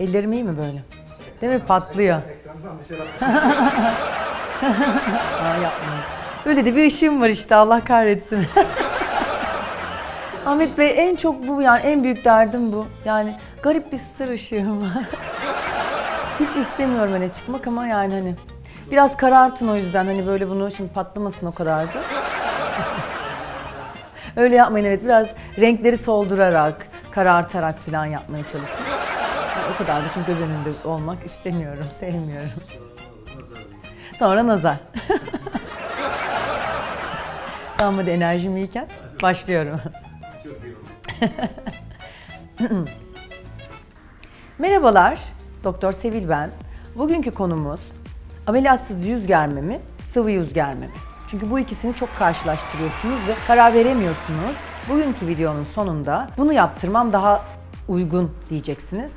Ellerim iyi mi böyle? Değil mi? Patlıyor. Ekrandan dışarı Aa, yapma. Böyle de bir ışığım var işte Allah kahretsin. Ahmet Bey en çok bu yani en büyük derdim bu. Yani garip bir sır ışığım var. Hiç istemiyorum öne çıkmak ama yani hani biraz karartın o yüzden hani böyle bunu şimdi patlamasın o kadar da. Öyle yapmayın evet biraz renkleri soldurarak, karartarak falan yapmaya çalışın. O kadar da çünkü göz önünde olmak istemiyorum, sevmiyorum. Sonra nazar. tamam hadi enerjim iyiyken başlıyorum. Merhabalar, Doktor Sevil ben. Bugünkü konumuz ameliyatsız yüz germe mi, sıvı yüz germe mi? Çünkü bu ikisini çok karşılaştırıyorsunuz ve karar veremiyorsunuz. Bugünkü videonun sonunda bunu yaptırmam daha uygun diyeceksiniz.